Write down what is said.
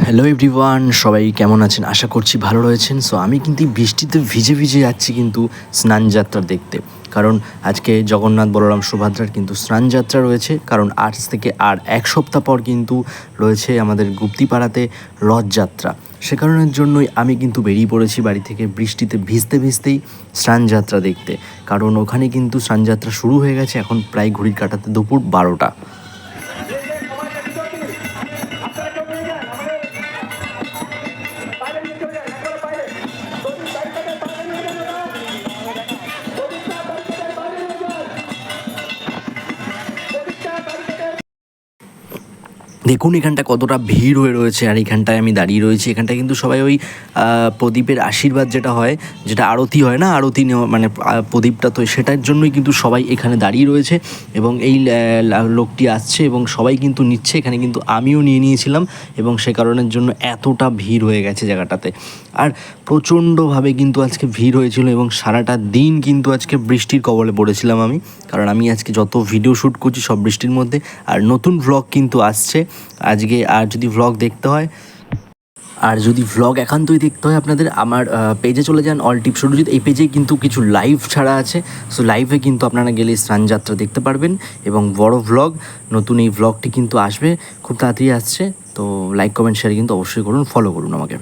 Hello everyone সবাই কেমন আছেন? আশা করছি ভালো রয়েছেন। সো আমি কিন্তু বৃষ্টিতে ভিজে ভিজে যাচ্ছি কিন্তু স্নানযাত্রা দেখতে। কারণ আজকে জগন্নাথ বলরাম সুভদ্রার কিন্তু স্নানযাত্রা রয়েছে। কারণ আজ থেকে আর এক সপ্তাহ পর কিন্তু রয়েছে আমাদের গুপ্তিপাড়াতে রথযাত্রা সে কারণের জন্যই আমি কিন্তু বেরিয়ে পড়েছি বাড়ি থেকে বৃষ্টিতে ভিজতে ভিজতেই স্নানযাত্রা দেখতে। কারণ ওখানে কিন্তু স্নানযাত্রা শুরু হয়ে গেছে এখন প্রায় ঘড়ির কাটাতে দুপুর বারোটা। দেখুন এখানটা কতটা ভিড় হয়ে রয়েছে আর এখানটায় আমি দাঁড়িয়ে রয়েছি। এখানটায় কিন্তু সবাই ওই প্রদীপের আশীর্বাদ যেটা হয়, যেটা আরতি হয় না? আরতি নেওয়া মানে প্রদীপটা তো সেটার জন্যই কিন্তু সবাই এখানে দাঁড়িয়ে রয়েছে এবং এই লোকটি আসছে এবং সবাই কিন্তু নিচ্ছে। এখানে কিন্তু আমিও নিয়ে নিয়েছিলাম এবং সে কারণের জন্য এতটা ভিড় হয়ে গেছে জায়গাটাতে। আর প্রচণ্ডভাবে কিন্তু আজকে ভিড় হয়েছিল এবং সারাটা দিন কিন্তু আজকে বৃষ্টির কবলে পড়েছিলাম আমি। কারণ আমি আজকে যত ভিডিও শ্যুট করছি সব বৃষ্টির মধ্যে। আর নতুন ভ্লগ কিন্তু আসছে। আজকে আর যদি ভ্লগ দেখতে হয়, আর যদি ভ্লগ একান্তই দেখতে হয় আপনাদের, আমার পেজে চলে যান অল টিপ শুরু এই পেজে কিন্তু কিছু লাইভ ছাড়া আছে। সো লাইভে কিন্তু আপনারা গেলে স্নানযাত্রা দেখতে পারবেন এবং বড় ভ্লগ নতুন এই ভ্লগটি কিন্তু আসবে, খুব তাড়াতাড়ি আসছে। তো লাইক কমেন্ট শেয়ার কিন্তু অবশ্যই করুন ফলো করুন আমাকে।